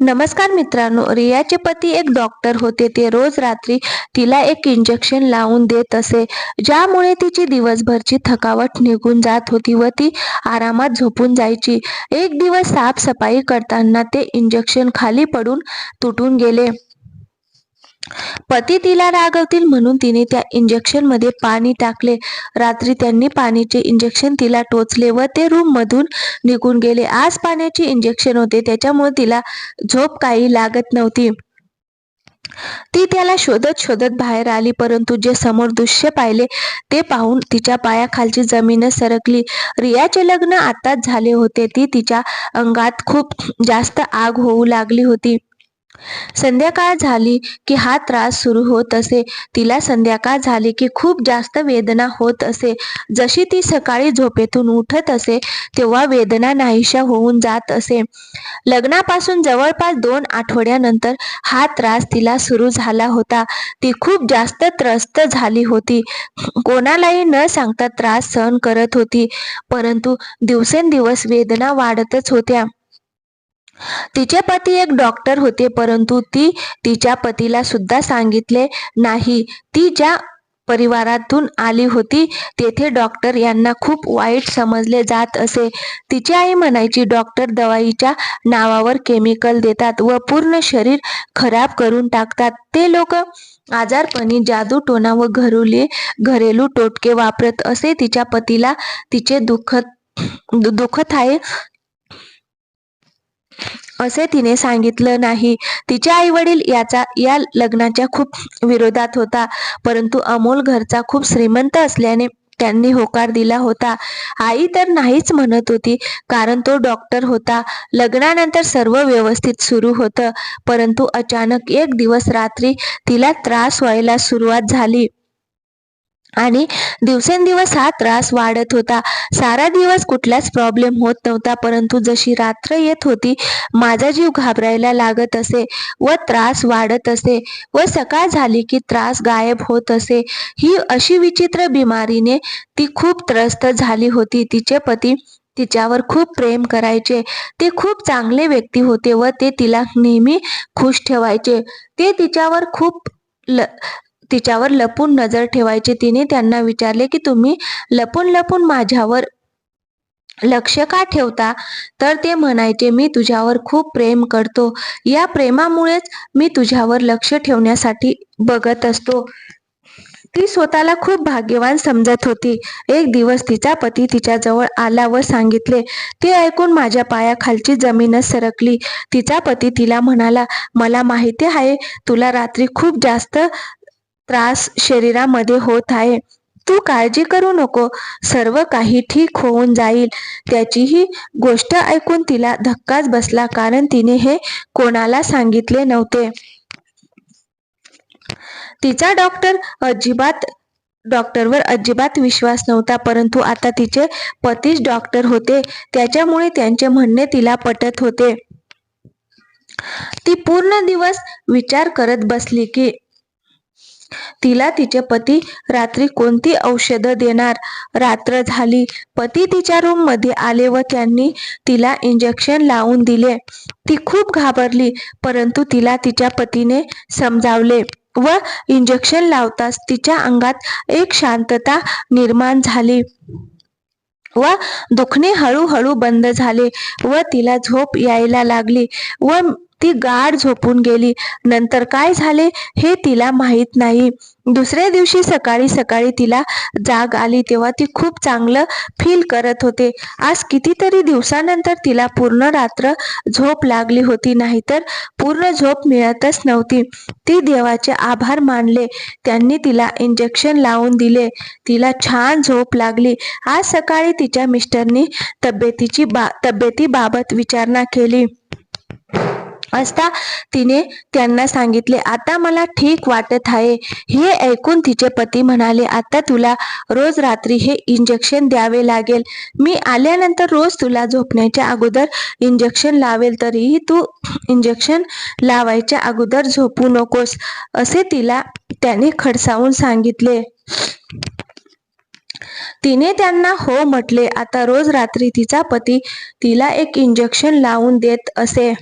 नमस्कार मित्रांनो रियाचे पती एक डॉक्टर होते. ते रोज रात्री तिला एक इंजेक्शन लावून देत असे. ज्यामुळे तिची दिवसभरची थकावट निघून जात होती व ती आरामात झोपून जायची. एक दिवस साफसफाई करताना ते इंजेक्शन खाली पडून तुटून गेले. पती तिला रागवतील म्हणून तिने त्या इंजेक्शनमध्ये पाणी टाकले. रात्री त्यांनी पाण्याचे इंजेक्शन तिला टोचले व ते रूम मधून निघून गेले. आज पाण्याचे इंजेक्शन होते त्याच्यामुळे तिला झोप काही लागत नव्हती. ती त्याला शोधत शोधत बाहेर आली परंतु जे समोर दृश्य पाहिले ते पाहून तिच्या पायाखालची जमीन सरकली. रियाचे लग्न आताच झाले होते. ती तिच्या अंगात खूप जास्त आग होऊ लागली होती. संध्याकाळ झाली की हा त्रास सुरू होत असे. तिला संध्याकाळ झाली की खूप जास्त वेदना होत असे. जशी ती सकाळी झोपेतून उठत असे तेव्हा वेदना नाहीशा होऊन जात असे. लग्नापासून जवळपास दोन आठवड्यानंतर हा त्रास तिला सुरू झाला होता. ती खूप जास्त त्रस्त झाली होती. कोणालाही न सांगता त्रास सहन करत होती. परंतु दिवसेंदिवस वेदना वाढतच होत्या. तिचे पती एक डॉक्टर होते परंतु ती तिच्या पतीला सुद्धा सांगितले नाही. ती ज्या परिवारातून आली होती तेथे डॉक्टर यांना खूप वाईट समजले जात असे. तिची आई म्हणायची डॉक्टर दवाईच्या नावावर केमिकल देतात व पूर्ण शरीर खराब करून टाकतात. ते लोक आजारपणी जादू टोना व घरुले घरेलू टोटके वापरत असे तिच्या पतीला तिचे दुःख दुःखत आहे असे तिने सांगितलं नाही. तिचे आई वडील याचा या लग्नाच्या खूप विरोधात होता. परंतु अमोल घरचा खूप श्रीमंत असल्याने त्यांनी होकार दिला होता. आई तर नाहीच म्हणत होती कारण तो डॉक्टर होता. लग्नानंतर सर्व व्यवस्थित सुरू होतं. परंतु अचानक एक दिवस रात्री तिला त्रास व्हायला सुरुवात झाली. आणि दिवसेंदिवस हा त्रास वाढत होता. सारा दिवस कुठलाच प्रॉब्लेम होत नव्हता परंतु जशी रात्र येत होती माझा जीव घाबरायला लागत असे व त्रास वाढत असे व सकाळ झाली की त्रास गायब होत असे. ही अशी विचित्र बिमारीने ती खूप त्रस्त झाली होती. तिचे पती तिच्यावर खूप प्रेम करायचे. ते खूप चांगले व्यक्ती होते व ते तिला नेहमी खुश ठेवायचे. ते तिच्यावर खूप ल तिच्यावर लपून नजर ठेवायची. तिने त्यांना विचारले की तुम्ही लपून लपून माझ्यावर लक्ष का ठेवता? तर ते म्हणायचे मी तुझ्यावर खूप प्रेम करतो. या प्रेमामुळेच मी तुझ्यावर लक्ष ठेवण्यासाठी बघत असतो. ती स्वतःला खूप भाग्यवान समजत होती. एक दिवस तिचा पती तिच्या जवळ आला व सांगितले ते ऐकून माझ्या पायाखालची जमीनच सरकली. तिचा पती तिला म्हणाला मला माहिती आहे तुला रात्री खूप जास्त त्रास शरीरामध्ये होत आहे. तू काळजी करू नको. सर्व काही ठीक होऊन जाईल. त्याची ही गोष्ट ऐकून तिला धक्काच बसला कारण तिने हे कोणाला सांगितले नव्हते. तिचा डॉक्टर अजिबात डॉक्टरवर अजिबात विश्वास नव्हता. परंतु आता तिचे पतीच डॉक्टर होते. त्याच्यामुळे त्यांचे म्हणणे तिला पटत होते. ती पूर्ण दिवस विचार करत बसली की तिला तिचे पती रात्री कोणती औषधं देणार? रात्र झाली. पती तिच्या रूममध्ये आले व त्यांनी तिला इंजेक्शन लावून दिले. ती खूप घाबरली परंतु तिला तिच्या पतीने समजावले व इंजेक्शन लावताच तिच्या अंगात एक शांतता निर्माण झाली व दुखणे हळूहळू बंद झाले व तिला झोप यायला लागली व ती गाढ झोपून गेली. नंतर काय झाले हे तिला माहीत नाही. दुसऱ्या दिवशी सकाळी सकाळी तिला जाग आली तेव्हा ती खूप चांगलं फील करत होते. आज कितीतरी दिवसानंतर तिला पूर्ण रात्र झोप लागली होती नाहीतर पूर्ण झोप मिळतच नव्हती. ती देवाचे आभार मानले. त्यांनी तिला इंजेक्शन लावून दिले. तिला छान झोप लागली. आज सकाळी तिच्या मिस्टरनी तब्येतीची बा तब्येतीबाबत विचारणा केली. असता तिने त्यांना सांगितले आता मला ठीक वाटत आहे. हे ऐकून तिचे पती म्हणाले आता तुला रोज रात्री हे इंजेक्शन द्यावे लागेल. मी आल्यानंतर रोज तुला झोपण्याच्या अगोदर इंजेक्शन लावेल तरीही तू इंजेक्शन लावायच्या अगोदर झोपू नकोस असे तिला त्याने खडसावून सांगितले. तिने त्यांना हो म्हटले आता रोज रात्री तिचा पती तिला एक इंजेक्शन लावून देत असे.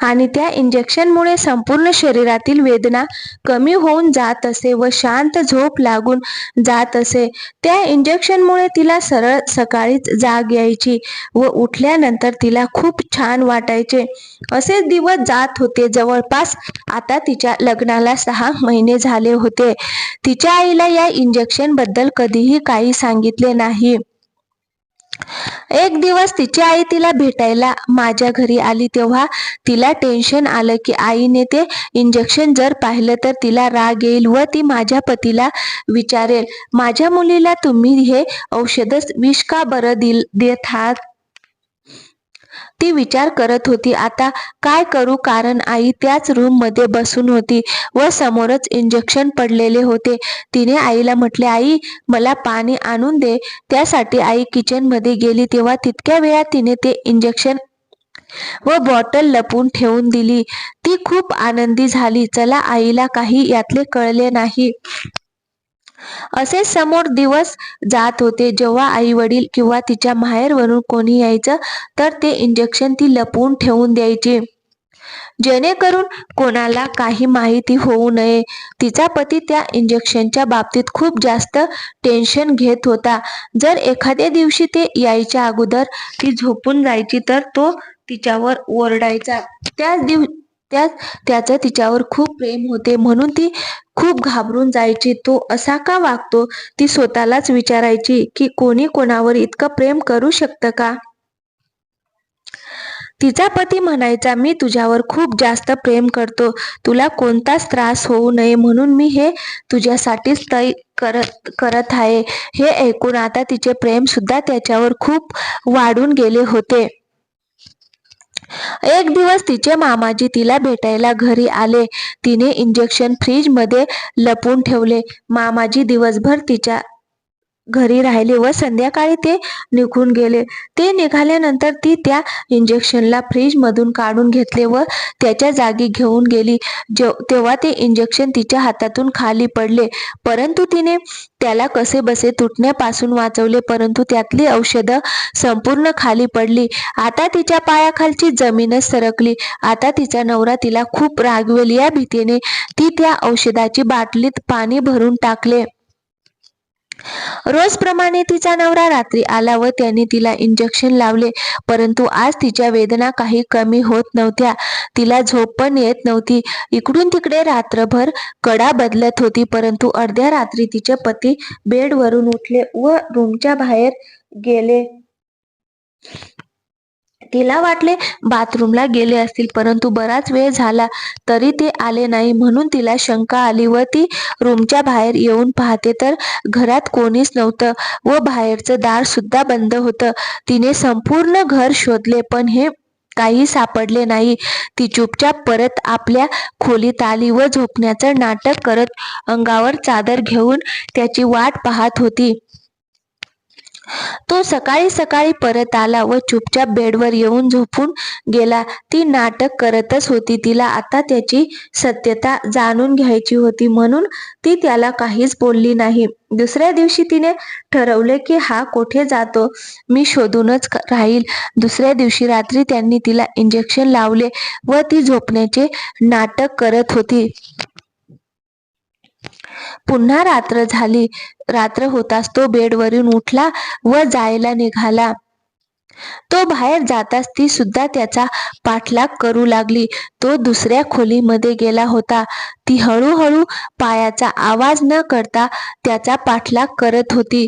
आणि त्या इंजेक्शनमुळे संपूर्ण शरीरातील वेदना कमी होऊन जात असे व शांत झोप लागून जात असे. त्या इंजेक्शनमुळे तिला सरळ सकाळीच जाग यायची व उठल्यानंतर तिला खूप छान वाटायचे. असे दिवस जात होते. जवळपास आता तिच्या लग्नाला सहा महिने झाले होते. तिच्या आईला या इंजेक्शनबद्दल कधीही काही सांगितले नाही. एक दिवस तिची आई तिला भेटायला माझ्या घरी आली तेव्हा तिला टेन्शन आलं की आईने ते इंजेक्शन जर पाहिलं तर तिला राग येईल व ती माझ्या पतीला विचारेल माझ्या मुलीला तुम्ही हे औषधच विष का बरं दिल देत आहात? ती विचार करत होती आता काय करू? कारण आई त्याच रूममध्ये बसून होती व समोरच इंजेक्शन पडलेले होते. तिने आईला म्हटले आई मला पाणी आणून दे. त्यासाठी आई किचनमध्ये गेली तेव्हा तितक्या वेळात तिने ते इंजेक्शन व बॉटल लपून ठेवून दिली. ती खूप आनंदी झाली. चला आईला काही यातले कळले नाही. असे समोर दिवस जात होते. जेव्हा आई वडील किंवा तिच्या माहेरवरून कोणी यायचं तर ते इंजेक्शन ती लपवून ठेवून द्यायची. जेणेकरून कोणाला काही माहिती होऊ नये. तिचा पती त्या इंजेक्शनच्या बाबतीत खूप जास्त टेन्शन घेत होता. जर एखाद्या दिवशी ते यायच्या अगोदर ती झोपून जायची तर तो तिच्यावर ओरडायचा. त्याच दिव त्या त्याचं तिच्यावर खूप प्रेम होते. म्हणून ती खूप घाबरून जायची. तो असा का वागतो? ती स्वतःलाच विचारायची की कोणी कोणावर इतकं प्रेम करू शकतं का? तिचा पती म्हणायचा मी तुझ्यावर खूप जास्त प्रेम करतो. तुला कोणताच त्रास होऊ नये. म्हणून मी हे तुझ्यासाठीच तय करत करत आहे. हे ऐकून आता तिचे प्रेम सुद्धा त्याच्यावर खूप वाढून गेले होते. एक दिवस तिचे मामाजी तिला भेटायला घरी आले. तिने इंजेक्शन फ्रीजमध्ये लपून ठेवले. मामाजी दिवसभर तिच्या घरी राहिले व संध्याकाळी ते निघून गेले. ते निघाल्यानंतर ती त्या इंजेक्शनला फ्रीज मधून काढून घेतले व त्याच्या जागी घेऊन गेली. तेव्हा ते इंजेक्शन तिच्या हातातून खाली पडले. परंतु तिने त्याला कसे बसे तुटण्यापासून वाचवले परंतु त्यातली औषधं संपूर्ण खाली पडली. आता तिच्या पायाखालची जमीनच सरकली. आता तिचा नवरा तिला खूप रागवेल. या भीतीने ती त्या औषधाची बाटलीत पाणी भरून टाकले. रोजप्रमाणे तिचा नवरा रात्री आला व त्याने तिला इंजेक्शन लावले. परंतु आज तिच्या वेदना काही कमी होत नव्हत्या. तिला झोप पण येत नव्हती. इकडून तिकडे रात्रभर कडा बदलत होती. परंतु अर्ध्या रात्री तिचे पती बेडवरून उठले व रूमच्या बाहेर गेले. तिला वाटले बाथरूमला गेले असतील परंतु बराच वेळ झाला तरी ते आले नाही. म्हणून तिला शंका आली व ती रूमच्या बाहेर येऊन पाहते तर घरात कोणीच नव्हतं व बाहेरचं दार सुद्धा बंद होतं. तिने संपूर्ण घर शोधले पण हे काही सापडले नाही. ती चुपचाप परत आपल्या खोलीत आली व झोपण्याचं नाटक करत अंगावर चादर घेऊन त्याची वाट पाहत होती. तो सकाळी सकाळी परत आला व चुपचाप बेडवर येऊन झोपून गेला. ती नाटक करतच होती. तिला आता त्याची सत्यता जाणून घ्यायची होती म्हणून ती त्याला काहीच बोलली नाही. दुसऱ्या दिवशी तिने ठरवले की हा कोठे जातो? मी शोधूनच राहील. दुसऱ्या दिवशी रात्री त्यांनी तिला इंजेक्शन लावले व ती झोपण्याचे नाटक करत होती. पुन्हा रात्र झाली. रात्र होताच तो बेडवरून उठला व जायला निघाला. तो बाहेर जाताच ती सुद्धा त्याचा पाठलाग करू लागली. तो दुसऱ्या खोलीमध्ये गेला होता. ती हळूहळू पायाचा आवाज न करता त्याचा पाठलाग करत होती.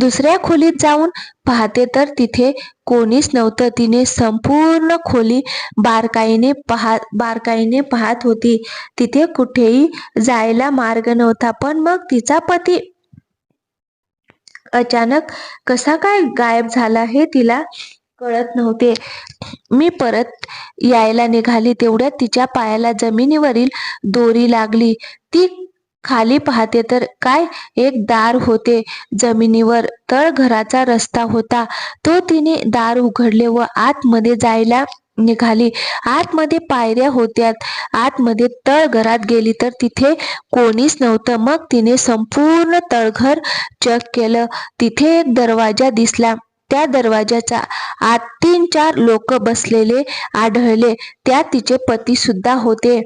दुसऱ्या खोलीत जाऊन पाहते तर तिथे कोणीच नव्हतं. तिने संपूर्ण खोली बारकाईने पाहत बारकाईने पाहत होती. तिथे कुठेही जायला मार्ग नव्हता पण मग तिचा पती अचानक कसा काय गायब झाला हे तिला कळत नव्हते. मी परत यायला निघाली. तेवढ्यात तिच्या पायाला जमिनीवरील दोरी लागली. ती खाली पाहते तर काय? एक दार होते जमिनीवर. तळघराचा रस्ता होता. तो तिने दार उघडले व आतमध्ये जायला निघाली. आतमध्ये पायऱ्या होत्यात. आतमध्ये तळघरात गेली तर तिथे कोणीच नव्हतं. मग तिने संपूर्ण तळघर चेक केलं. तिथे एक दरवाजा दिसला. त्या दरवाजाचा आत तीन चार लोक बसलेले आढळले. त्यात तिचे पती सुद्धा होते.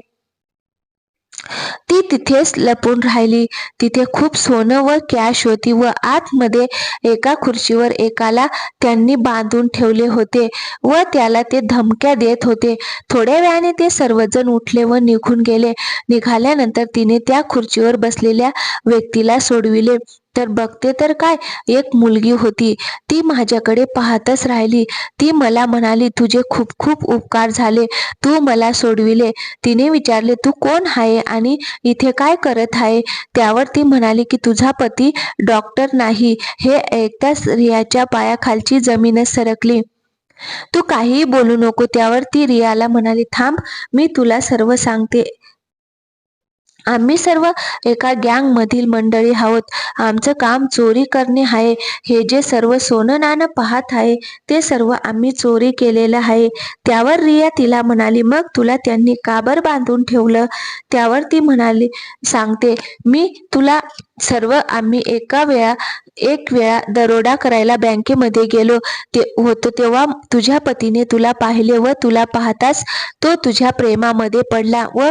ती तिथेच लपून राहिली. तिथे खूप सोनं व कॅश होती व आतमध्ये एका खुर्चीवर एकाला त्यांनी बांधून ठेवले होते व त्याला ते धमक्या देत होते. थोड्या वेळाने ते सर्वजण उठले व निघून गेले. निघाल्यानंतर तिने त्या खुर्चीवर बसलेल्या व्यक्तीला सोडविले. तर बघते तर काय? एक मुलगी होती. ती माझ्याकडे पाहतच राहिली. ती मला म्हणाली तुझे खूप खूप उपकार झाले. तू मला सोडविले. तिने विचारले तू कोण आहे आणि इथे काय करत आहे? त्यावर ती म्हणाली की तुझा पती डॉक्टर नाही. हे ऐकताच रियाच्या पायाखालची जमीनच सरकली. तू काहीही बोलू नको. त्यावर ती रियाला म्हणाली थांब मी तुला सर्व सांगते. आम्ही सर्व एका गँग मधील मंडळी आहोत. आमचं काम चोरी करणे आहे. हे जे सर्व सोनं नाणं पाहत आहे ते सर्व आम्ही चोरी केलेलं आहे. त्यावर रिया तिला म्हणाली मग तुला त्यांनी काबर बांधून ठेवलं? त्यावर ती म्हणाली सांगते मी तुला सर्व आम्ही एका वेळा एक वेळा दरोडा करायला बँकेमध्ये गेलो. ते होतो तेव्हा तुझ्या पतीने तुला पाहिले व तुला पाहताच तो तुझ्या प्रेमामध्ये पडला व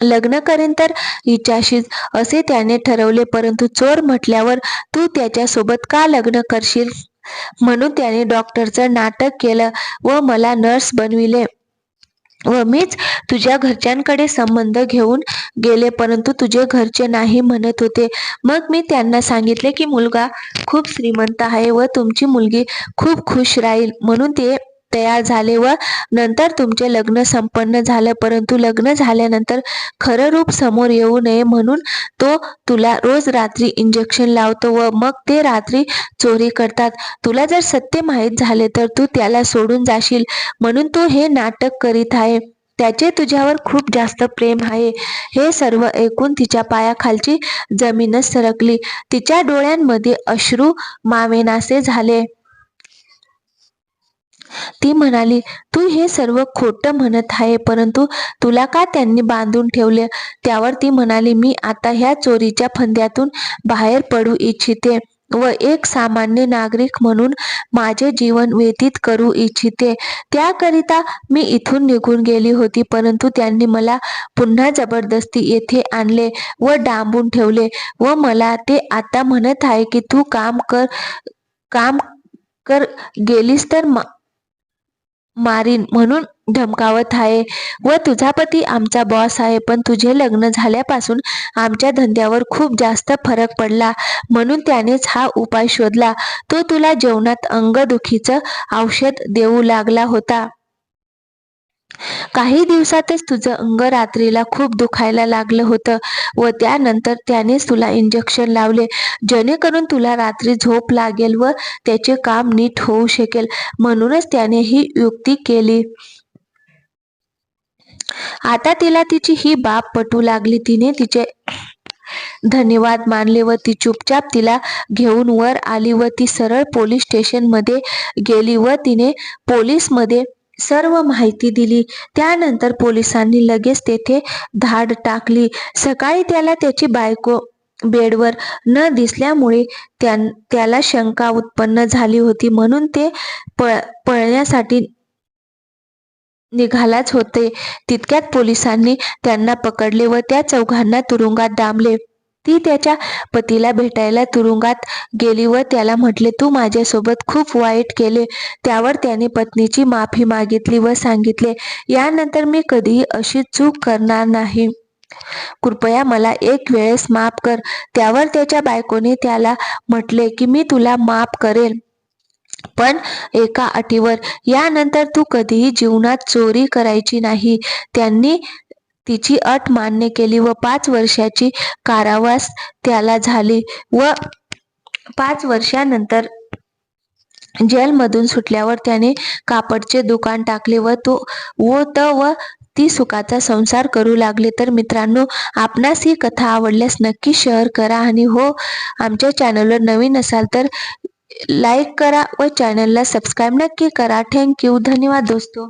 लग्न करेन तर हिच्याशीच असे त्याने ठरवले परंतु चोर म्हटल्यावर तू त्याच्यासोबत का लग्न करशील? म्हणून त्याने डॉक्टरचं नाटक केलं व मला नर्स बनविले. व मीच तुझ्या घरच्यांकडे संबंध घेऊन गेले परंतु तुझे घरचे नाही म्हणत होते. मग मी त्यांना सांगितले की मुलगा खूप श्रीमंत आहे व तुमची मुलगी खूप खुश राहील. म्हणून ते तयार झाले व नंतर तुमचे लग्न संपन्न झालं. परंतु लग्न झाल्यानंतर खरं रूप समोर येऊ नये म्हणून तो तुला रोज रात्री इंजेक्शन लावतो व मग ते रात्री चोरी करतात. तुला जर सत्य माहीत झाले तर तू त्याला सोडून जाशील म्हणून तू हे नाटक करीत आहे. त्याचे तुझ्यावर खूप जास्त प्रेम आहे. हे सर्व ऐकून तिच्या पायाखालची जमीनच सरकली. तिच्या डोळ्यांमध्ये अश्रू मावेनासे झाले. ती म्हणाली तू हे सर्व खोटं म्हणत आहे परंतु तुला का त्यांनी बांधून ठेवले? त्यावर ती म्हणाली मी आता ह्या चोरीच्या फंद्यातून बाहेर पडू इच्छिते व एक सामान्य नागरिक म्हणून माझे जीवन व्यतीत करू इच्छिते. त्याकरिता मी इथून निघून गेली होती परंतु त्यांनी मला पुन्हा जबरदस्ती येथे आणले व डांबून ठेवले व मला ते आता म्हणत आहे की तू काम कर काम कर गेलीस तर मारीन म्हणून धमकावत आहे. व तुझा पती आमचा बॉस आहे पण तुझे लग्न झाल्यापासून आमच्या धंद्यावर खूप जास्त फरक पडला. म्हणून त्यानेच हा उपाय शोधला. तो तुला जेवणात अंगदुखीचं औषध देऊ लागला होता. काही दिवसातच तुझं अंग रात्रीला खूप दुखायला लागलं होतं व त्यानंतर त्यानेच तुला इंजेक्शन लावले. जेणेकरून तुला रात्री झोप लागेल व त्याचे काम नीट होऊ शकेल. म्हणूनच त्याने ही युक्ती केली. आता तिला तिची ही बाब पटू लागली. तिने तिचे धन्यवाद मानले व ती चुपचाप तिला घेऊन वर आली व ती सरळ पोलीस स्टेशनमध्ये गेली व तिने पोलीसमध्ये सर्व माहिती दिली. त्यानंतर पोलिसांनी लगेच तेथे धाड टाकली. सकाळी त्याला त्याची बायको बेडवर न दिसल्यामुळे त्याला शंका उत्पन्न झाली होती. म्हणून ते पळ पळण्यासाठी निघालाच होते. तितक्यात पोलिसांनी त्यांना पकडले व त्या चौघांना तुरुंगात डांबले. ती त्याच्या पतीला भेटायला तुरुंगात गेली व त्याला म्हटले तू माझ्यासोबत खूप वाईट केले. त्यावर त्याने पत्नीची माफी मागितली व सांगितले यानंतर मी कधीही अशी चूक करणार नाही. कृपया मला एक वेळेस माफ कर. त्यावर त्याच्या बायकोने त्याला म्हटले की मी तुला माफ करेल पण एका अटीवर. यानंतर तू कधीही जीवनात चोरी करायची नाही. त्यांनी तिची अट मान्य केली व पाच वर्षाची कारावास त्याला झाली व पाच वर्षानंतर जेलमधून सुटल्यावर त्याने कापडचे दुकान टाकले व तो व त व ती सुखाचा संसार करू लागले. तर मित्रांनो आपणास ही कथा आवडल्यास नक्की शेअर करा आणि हो आमच्या चॅनलवर नवीन असाल तर लाईक करा व चॅनलला सबस्क्राईब नक्की करा. थँक्यू धन्यवाद दोस्तों.